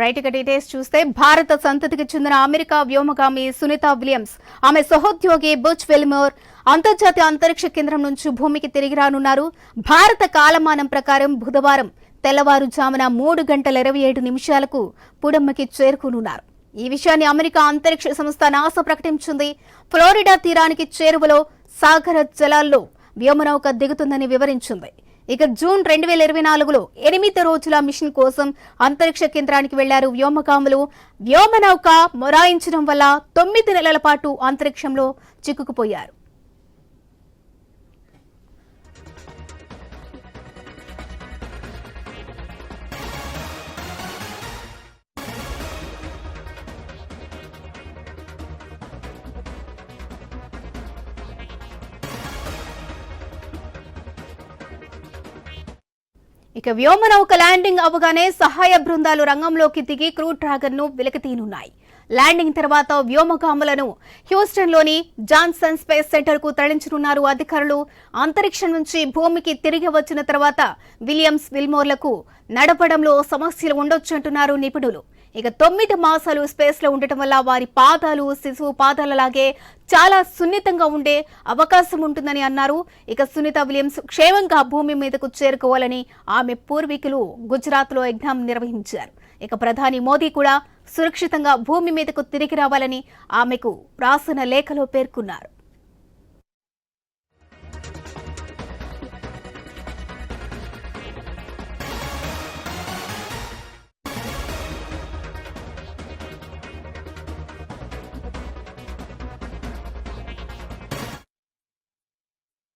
Right ఇక details చూస్తే భారత సంతతికి చెందిన అమెరికా వ్యోమగామి సునీత విలియమ్స్. ఆమె సహోద్యోగి బుచ్ వెల్మోర్ అంతర్జాతీయ అంతరిక్ష కేంద్రం నుంచి భూమికి తిరిగి రానున్నారు. భారత కాలమానం ప్రకారం బుధవారం తెల్లవారుజామున మూడు గంటల ఇరవై ఏడు నిమిషాలకు పుడమ్మకి చేరుకునున్నారు. ఈ విషయాన్ని అమెరికా అంతరిక్ష సంస్థ నాసా ప్రకటించింది. ఫ్లోరిడా తీరానికి చేరువలో సాగర జలాల్లో వ్యోమనౌక దిగుతుందని వివరించింది. ఇక జూన్ రెండు వేల ఇరవై నాలుగులో ఎనిమిది రోజుల మిషన్ కోసం అంతరిక్ష కేంద్రానికి వెళ్ళారు వ్యోమకాములు. వ్యోమనౌక మొరాయించడం వల్ల తొమ్మిది నెలల పాటు అంతరిక్షంలో చిక్కుకుపోయారు. ఇక వ్యోమనౌక ల్యాండింగ్ అవగానే సహాయ బృందాలు రంగంలోకి దిగి క్రూ డ్రాగన్ను వెలికితీనున్నాయి. ల్యాండింగ్ తర్వాత వ్యోమగాములను హ్యూస్టన్లోని జాన్సన్ స్పేస్ సెంటర్కు తరలించనున్నారు అధికారులు. అంతరిక్షం నుంచి భూమికి తిరిగి వచ్చిన తర్వాత విలియమ్స్ విల్మోర్లకు నడపడంలో సమస్యలు ఉండొచ్చంటున్నారు నిపుణులు. ఇక తొమ్మిది మాసాలు స్పేస్లో ఉండటం వల్ల వారి పాదాలు శిశువు పాదాలలాగే చాలా సున్నితంగా ఉండే అవకాశం ఉంటుందని అన్నారు. ఇక సునీత విలియమ్స్ క్షేమంగా భూమి మీదకు చేరుకోవాలని ఆమె పూర్వీకులు గుజరాత్లో యజ్ఞం ఎగ్జామ్ నిర్వహించారు. ఇక ప్రధాని మోదీ కూడా సురక్షితంగా భూమి మీదకు తిరిగి రావాలని ఆమెకు రాసిన లేఖలో పేర్కొన్నారు.